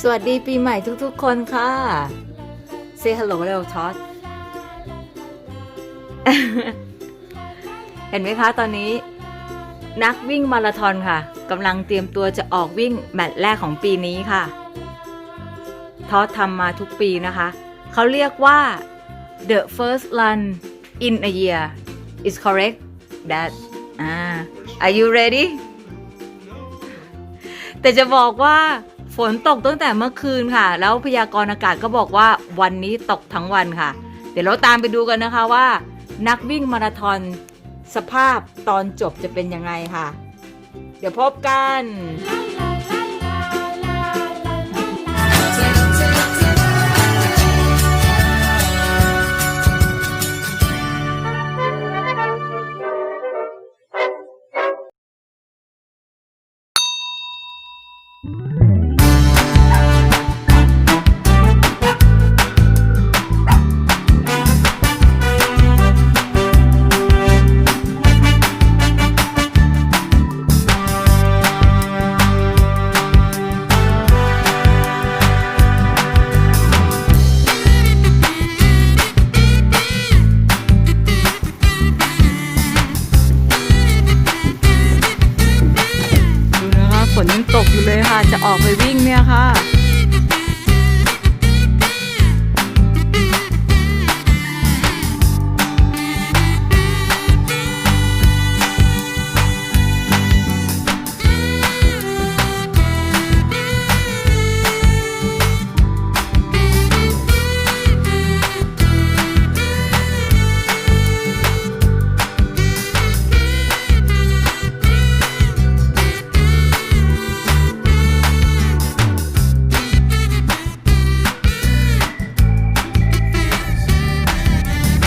สวัสดีปีใหม่ทุกๆคนค่ะ Say hello เร็วท็อตเห็นไหมคะตอนนี้ นักวิ่งมาราธอนค่ะกำลังเตรียมตัวจะออกวิ่งแมตช์แรกของปีนี้ค่ะทอดทำมาทุกปีนะคะ เขาเรียกว่า the first run in a year is correct that อ่า are you ready แต่จะบอกว่า ฝนตกตั้งแต่เมื่อคืนค่ะ แล้วพยากรณ์อากาศก็บอกว่าวันนี้ตกทั้งวันค่ะ เดี๋ยวเราตามไปดูกันนะคะว่า นักวิ่งมาราธอนสภาพตอนจบจะเป็นยังไงค่ะ เดี๋ยวพบกัน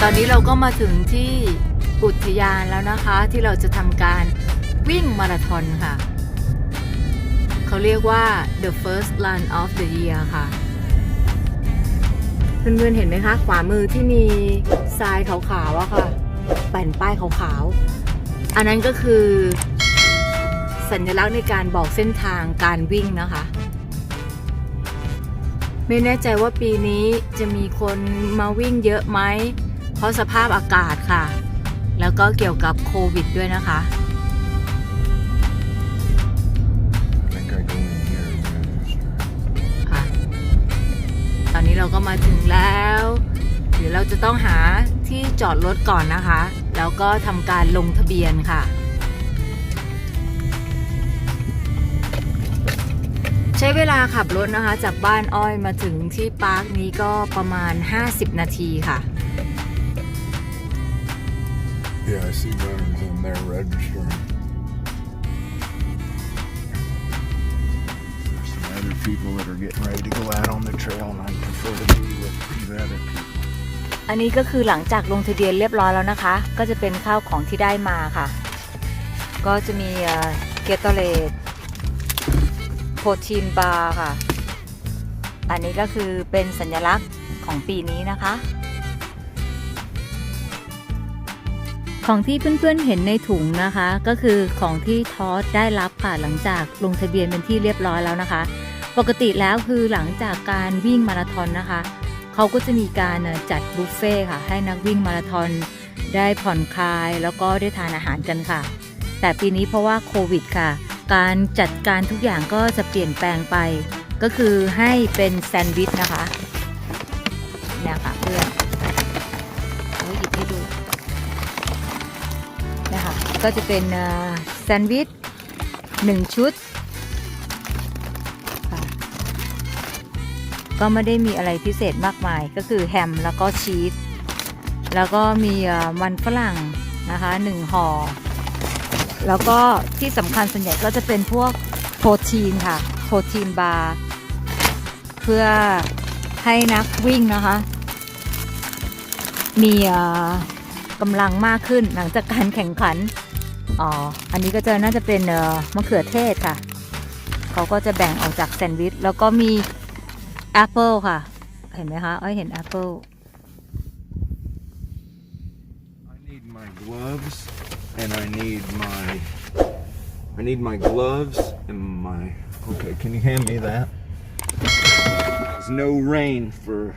ตอนนี้เราก็มาถึงที่อุทยานแล้วนะคะ ที่เราจะทำการวิ่งมาราธอนค่ะ เขาเรียกว่า the first run of the year ค่ะ เพื่อนๆเห็นไหมคะ ขวามือที่มีทรายขาวๆอะค่ะแผ่นป้ายขาวๆ อันนั้นก็คือ สัญลักษณ์ในการบอกเส้นทางการวิ่งนะคะ ไม่แน่ใจว่าปีนี้จะมีคนมาวิ่งเยอะไหม เพราะสภาพอากาศค่ะ แล้วก็เกี่ยวกับโควิดด้วยนะคะ I think I go in here and register. ค่ะตอนนี้เราก็มาถึงแล้วเดี๋ยวเราจะต้องหาที่จอดรถก่อนนะคะ แล้วก็ทำการลงทะเบียนค่ะ ใช้เวลาขับรถนะคะ จากบ้านอ้อยมาถึงที่ปาร์คนี้ก็ประมาณ 50 นาทีค่ะ Yeah, I see runners in there registering. There's some other people that are getting ready to go out on the trail, and I prefer to be with these other people. อันนี้ก็คือหลังจากลงทะเบียนเรียบร้อยแล้วนะคะ ก็จะเป็นข้าวของที่ได้มาค่ะ ก็จะมีเกตเลตโปรตีนบาร์ค่ะ อันนี้ก็คือเป็นสัญลักษณ์ของปีนี้นะคะ ของที่เพื่อนๆเห็นในถุงนะคะ ก็คือของที่ทอสได้รับค่ะหลังจากลงทะเบียนเป็นที่เรียบร้อยแล้วนะคะ ปกติแล้วคือหลังจากการวิ่งมาราธอนนะคะเขาก็จะมีการจัดบุฟเฟ่ค่ะให้นักวิ่งมาราธอนได้ผ่อนคลายแล้วก็ได้ทานอาหารกันค่ะ แต่ปีนี้เพราะว่าโควิดค่ะ การจัดการทุกอย่างก็จะเปลี่ยนแปลงไป ก็คือให้เป็นแซนด์วิชนะคะเนี่ยค่ะเพื่อน ก็จะเป็นแซนด์วิชหนึ่งชุด ก็ไม่ได้มีอะไรพิเศษมากมาย ก็คือแฮมแล้วก็ชีส แล้วก็มีมันฝรั่งนะคะหนึ่งห่อ แล้วก็ที่สำคัญส่วนใหญ่ก็จะเป็นพวกโปรตีนค่ะ โปรตีนบาร์ เพื่อให้นักวิ่งนะคะ มีกำลังมากขึ้นหลังจากการแข่งขัน อ๋อ อันนี้ก็จะน่าจะเป็นเอ่อมะเขือเทศค่ะ เขาก็จะแบ่งออกจากแซนด์วิช แล้วก็มีแอปเปิลค่ะ เห็นไหมคะอ้อยเห็นแอปเปิล I need my gloves, and I need my. I need my gloves and my. Okay, can you hand me that? there's no rain for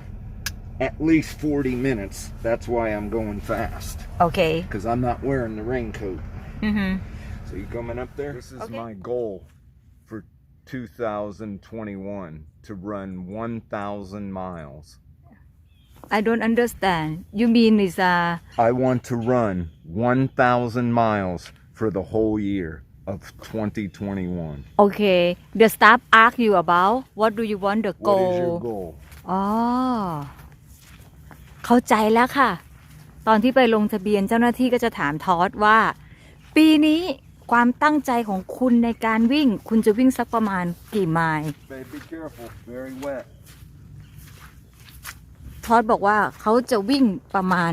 at least 40 minutes. That's why I'm going fast โอเค because I'm not wearing the raincoat. อือหือ So you coming up there? This is Okay. my goal for 2021 to run 1,000 miles. I don't understand you mean is uh I want to run 1,000 miles for the whole year of 2021. okay the staff ask you about what do you want the What is your goal goal? อ๋อ เข้าใจแล้วค่ะ ตอนที่ไปลงทะเบียนเจ้าหน้าที่ก็จะถามทอดว่า ปีนี้ความตั้งใจของคุณในการวิ่ง คุณจะวิ่งสักประมาณกี่ไมล์ Babe, be careful. Very wet. ทอดบอกว่าเขาจะวิ่งประมาณ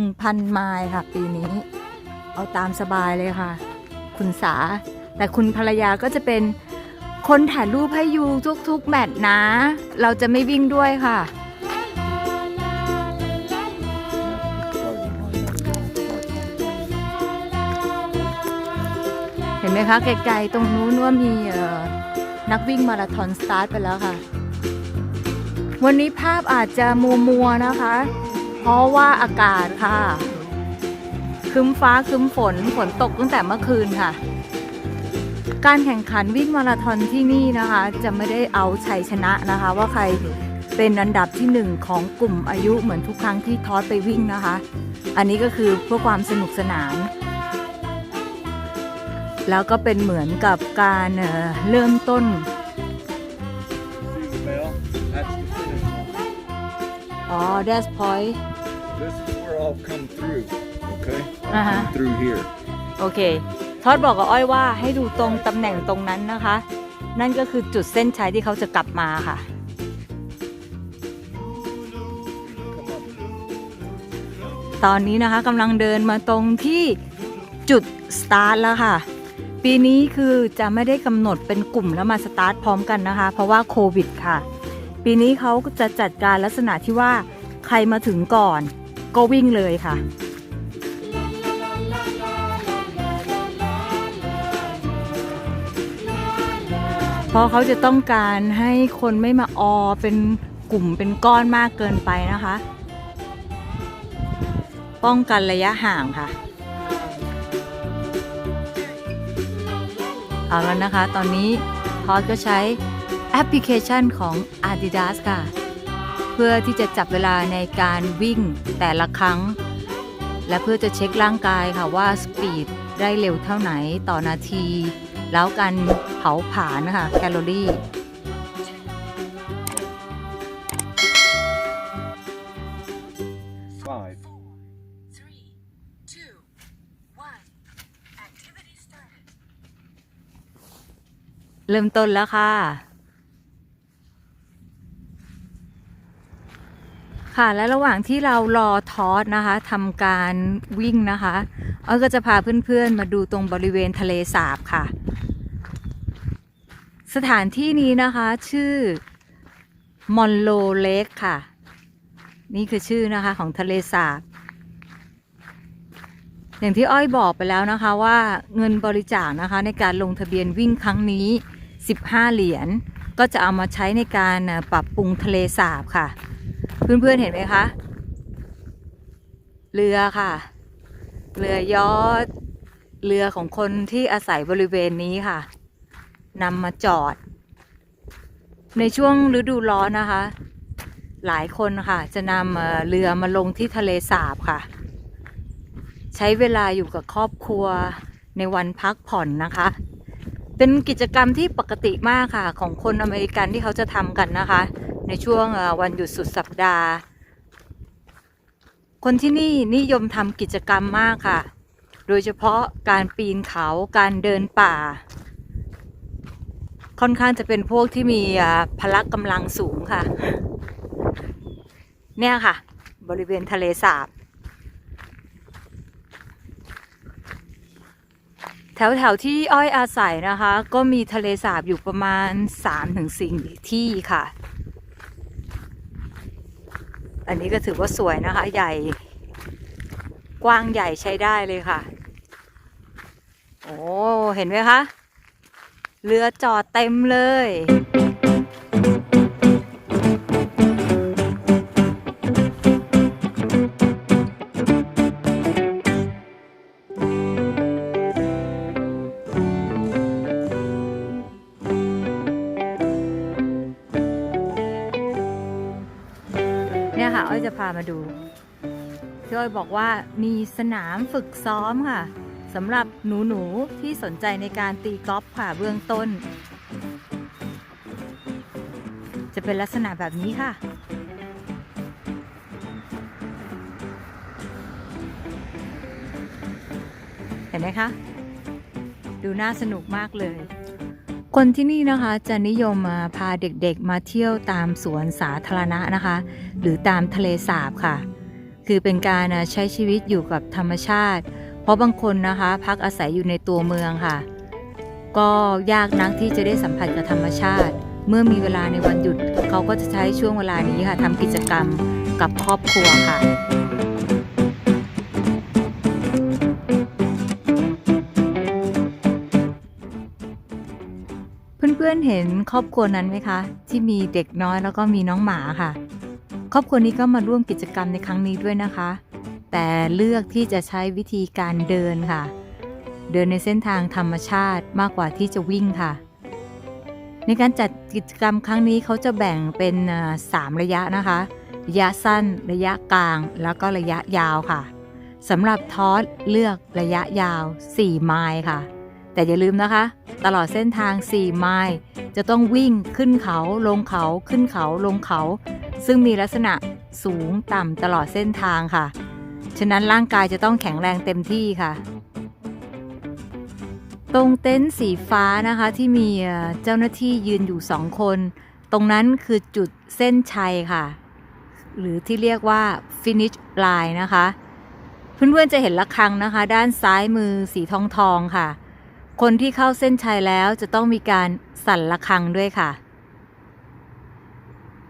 1,000 ไมล์ค่ะ ปีนี้ เอาตามสบายเลยค่ะ คุณสา แต่คุณภรรยาก็จะเป็นคนถ่ายรูปให้อยูทุกๆ แมตช์นะ เราจะไม่วิ่งด้วยค่ะ เห็นไหมคะไกลๆตรงนู้นว่ามีนักวิ่งมาราธอนสตาร์ทไปแล้วค่ะ วันนี้ภาพอาจจะมัวมัวๆนะคะ เพราะว่าอากาศค่ะคึ้มฟ้าคึ้มฝนฝนตกตั้งแต่เมื่อคืนค่ะ การแข่งขันวิ่งมาราธอนที่นี่นะคะ จะไม่ได้เอาชัยชนะนะคะ ว่าใครเป็นอันดับที่หนึ่งของกลุ่มอายุเหมือนทุกครั้งที่ทอดไปวิ่งนะคะ อันนี้ก็คือเพื่อความสนุกสนาน แล้วก็เป็นเหมือนกับการเอ่อเริ่มต้น See the bell? That's the finish line. อ๋อ that's point This is where I'll come through. Okay? I'll Uh-huh. come through here. โอเค ทอดบอกกับอ้อยว่าให้ดูตรงตำแหน่งตรงนั้นนะคะ นั่นก็คือจุดเส้นชัยที่เขาจะกลับมาค่ะ Come up. ตอนนี้นะคะกำลังเดินมาตรงที่จุดสตาร์ทแล้วค่ะ ปีนี้คือจะไม่ได้กำหนดเป็นกลุ่มแล้วมาสตาร์ทพร้อมกันนะคะ เพราะว่าโควิดค่ะ ปีนี้เขาจะจัดการลักษณะที่ว่าใครมาถึงก่อน ก็วิ่งเลยค่ะ เพราะเขาจะต้องการให้คนไม่มาออเป็นกลุ่มเป็นก้อนมากเกินไปนะคะ ป้องกันระยะห่างค่ะ เอาแล้วนะคะ ตอนนี้พอดก็ใช้แอปพลิเคชันของ Adidas ค่ะ เพื่อที่จะจับเวลาในการวิ่งแต่ละครั้ง และเพื่อจะเช็คร่างกายค่ะว่าสปีดได้เร็วเท่าไหนต่อนาที แล้วกันเผาผลาญนะคะแคลอรี่ เริ่มต้นแล้วค่ะ ค่ะและระหว่างที่เรารอทอสนะคะทำการวิ่งนะคะอ้อยก็จะพาเพื่อนๆมาดูตรงบริเวณทะเลสาบค่ะ สถานที่นี้นะคะชื่อมอนโลเลกค่ะ นี่คือชื่อนะคะของทะเลสาบอย่างที่อ้อยบอกไปแล้วนะคะว่าเงินบริจาคนะคะในการลงทะเบียนวิ่งครั้งนี้ 15 เหรียญก็จะเอามาใช้ในการปรับปรุงทะเลสาบค่ะ เพื่อนๆเห็นไหมคะเรือค่ะ เรือยอชต์เรือของคนที่อาศัยบริเวณนี้ค่ะนำมาจอด ในช่วงฤดูร้อนนะคะ หลายคนค่ะจะนำเรือมาลงที่ทะเลสาบค่ะ ใช้เวลาอยู่กับครอบครัวในวันพักผ่อนนะคะ เป็นกิจกรรมที่ปกติมากค่ะ ของคนอเมริกันที่เขาจะทำกันนะคะ ในช่วงวันหยุดสุดสัปดาห์ คนที่นี่นิยมทำกิจกรรมมากค่ะ โดยเฉพาะการปีนเขาการเดินป่า ค่อนข้างจะเป็นพวกที่มีพละกำลังสูงค่ะ เนี่ยค่ะ บริเวณทะเลสาบ แถวแถวๆที่อ้อยอาศัยนะคะ ก็มีทะเลสาบอยู่ประมาณ3-4ที่ค่ะ อันนี้ก็ถือว่าสวยนะคะ ใหญ่กว้างใหญ่ใช้ได้เลยค่ะ โอ้ เห็นไหมคะ เรือจอดเต็มเลย อ้อยจะพามาดูพี่อ้อยบอกว่ามีสนามฝึกซ้อมค่ะสำหรับหนูๆที่สนใจในการตีกอล์ฟค่ะเบื้องต้น จะเป็นลักษณะแบบนี้ค่ะเห็นไหมคะ ดูน่าสนุกมากเลย คนที่นี่นะคะจะนิยมมาพาเด็กๆมาเที่ยวตามสวนสาธารณะนะคะ หรือตามทะเลสาบค่ะ คือเป็นการใช้ชีวิตอยู่กับธรรมชาติ เพราะบางคนนะคะ พักอาศัยอยู่ในตัวเมืองค่ะ ก็ยากนักที่จะได้สัมผัสกับธรรมชาติ เมื่อมีเวลาในวันหยุดเขาก็จะใช้ช่วงเวลานี้ค่ะทำกิจกรรมกับครอบครัวค่ะ พื่อนๆเห็นครอบครัวนั้นไหมคะ ที่มีเด็กน้อยแล้วก็มีน้องหมาค่ะ ครอบครัวนี้ก็มาร่วมกิจกรรมในครั้งนี้ด้วยนะคะ แต่เลือกที่จะใช้วิธีการเดินค่ะ เดินในเส้นทางธรรมชาติมากกว่าที่จะวิ่งค่ะ ในการจัดกิจกรรมครั้งนี้เขาจะแบ่งเป็นอ่าสามระยะนะคะระยะสั้น ระยะกลาง แล้วก็ระยะยาวค่ะสำหรับทอสเลือกระยะยาว 4 ไมล์ค่ะ แต่อย่าลืมนะคะ ตลอดเส้นทาง 4 ไมล์จะต้องวิ่งขึ้นเขาลงเขาขึ้นเขาลงเขา ซึ่งมีลักษณะสูงต่ำตลอดเส้นทางค่ะ ฉะนั้นร่างกายจะต้องแข็งแรงเต็มที่ค่ะ ตรงเต็นท์สีฟ้านะคะที่มีเจ้าหน้าที่ยืนอยู่สองคน ตรงนั้นคือจุดเส้นชัยค่ะ หรือที่เรียกว่า finish line นะคะ เพื่อนๆจะเห็นระฆังนะคะ ด้านซ้ายมือสีทองทองๆค่ะ คนที่เข้าเส้นชัยแล้วจะต้องมีการสั่นระฆังด้วยค่ะ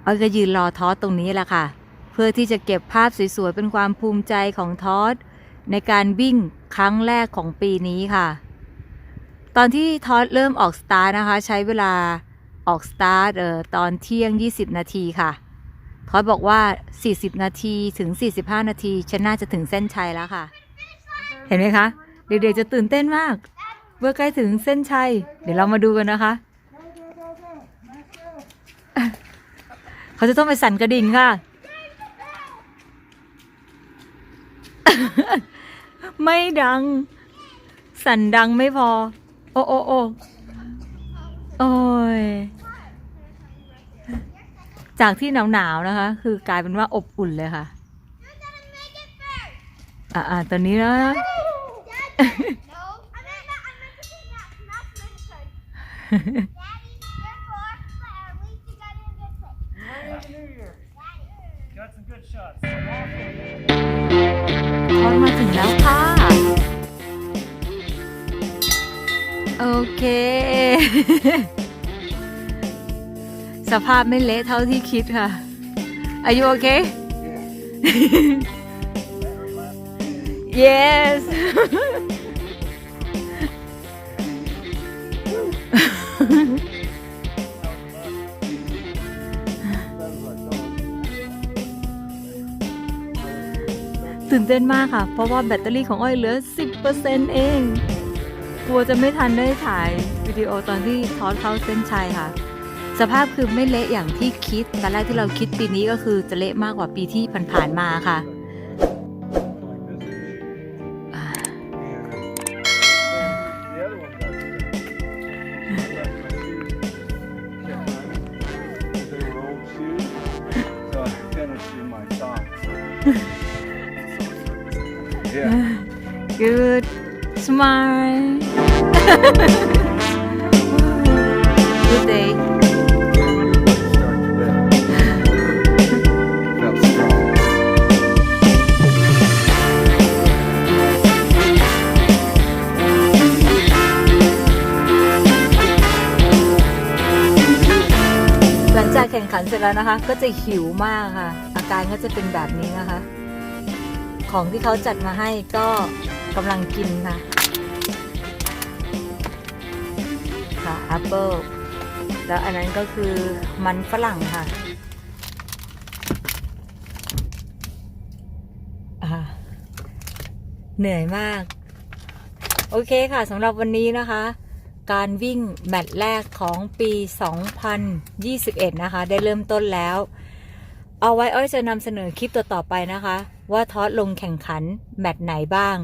ออยก็ยืนรอทอสตรงนี้แหละค่ะ เพื่อที่จะเก็บภาพสวยๆ เป็นความภูมิใจของทอสในการวิ่งครั้งแรกของปีนี้ค่ะ ตอนที่ทอสเริ่มออกสตาร์นะคะ ใช้เวลาออกสตาร์ทเอ่อตอนเที่ยง 20 นาทีค่ะทอสบอกว่า 40 นาทีถึง 45 นาทีฉันน่าจะถึงเส้นชัยแล้วค่ะ เห็นไหมคะ เด็กๆจะตื่นเต้นมาก เมื่อใกล้ถึงเส้นชัย เดี๋ยวเรามาดูกันนะคะ เขาจะต้องไปสั่นกระดิ่งค่ะ ไม่ดัง สั่นดังไม่พอ โอ้โอ้โอ้โอ้ยจากที่หนาวๆนะคะ คือกลายเป็นว่าอบอุ่นเลยค่ะ อ่าตอนนี้แล้ว ทอดมาถึงแล้วค่ะ โอเค สภาพไม่เละเท่าที่คิดค่ะ Are you okay Yes ตื่นเต้นมากค่ะ เพราะว่าแบตเตอรี่ของอ้อยเหลือ 10%เอง กลัวจะไม่ทันได้ถ่ายวิดีโอตอนที่ทอดเข้าเส้นชัยค่ะ สภาพคือไม่เละอย่างที่คิดตอนแรกที่เราคิดปีนี้ก็คือจะเละมากกว่าปีที่ผ่านๆมาค่ะ Good day Start today. Felt strong. หลังจากแข่งขันเสร็จแล้วนะคะ ก็จะหิวมากค่ะ อาการก็จะเป็นแบบนี้นะคะ ของที่เขาจัดมาให้ก็กำลังกินค่ะ ค่ะแอปเปิลแล้วอันนั้นก็คือมันฝรั่งค่ะอ่าเหนื่อยมาก โอเคค่ะสำหรับวันนี้นะคะ การวิ่งแมตช์แรกของปี 2021 นะคะ ได้เริ่มต้นแล้ว เอาไว้อ้อยจะนำเสนอคลิปต่อๆไปนะคะ ว่าทอดลงแข่งขันแมตช์ไหนบ้าง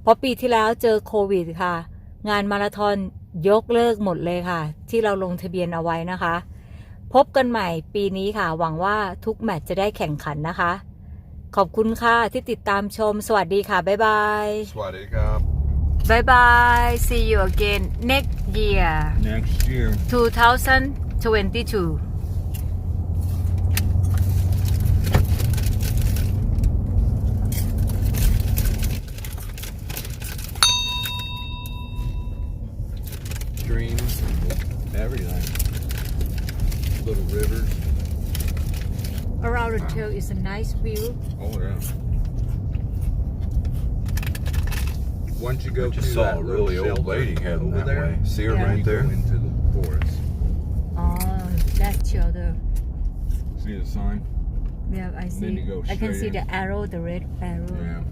เพราะปีที่แล้วเจอโควิดค่ะ งานมาราธอน ยกเลิกหมดเลยค่ะ ที่เราลงทะเบียนเอาไว้นะคะ พบกันใหม่ปีนี้ค่ะ หวังว่าทุกแมตช์จะได้แข่งขันนะคะ ขอบคุณค่ะที่ติดตามชม สวัสดีค่ะ บ๊ายบายสวัสดีครับบ๊ายบาย see you again next year next year 2022 little rivers around the trail is a nice view oh yeah once you go just through saw that a little really old shelter lady heading over that there, way. see her Yeah. right You there go into the forest. oh that's shelter see the sign yeah I then see you go I can straight see in. the arrow the red arrow yeah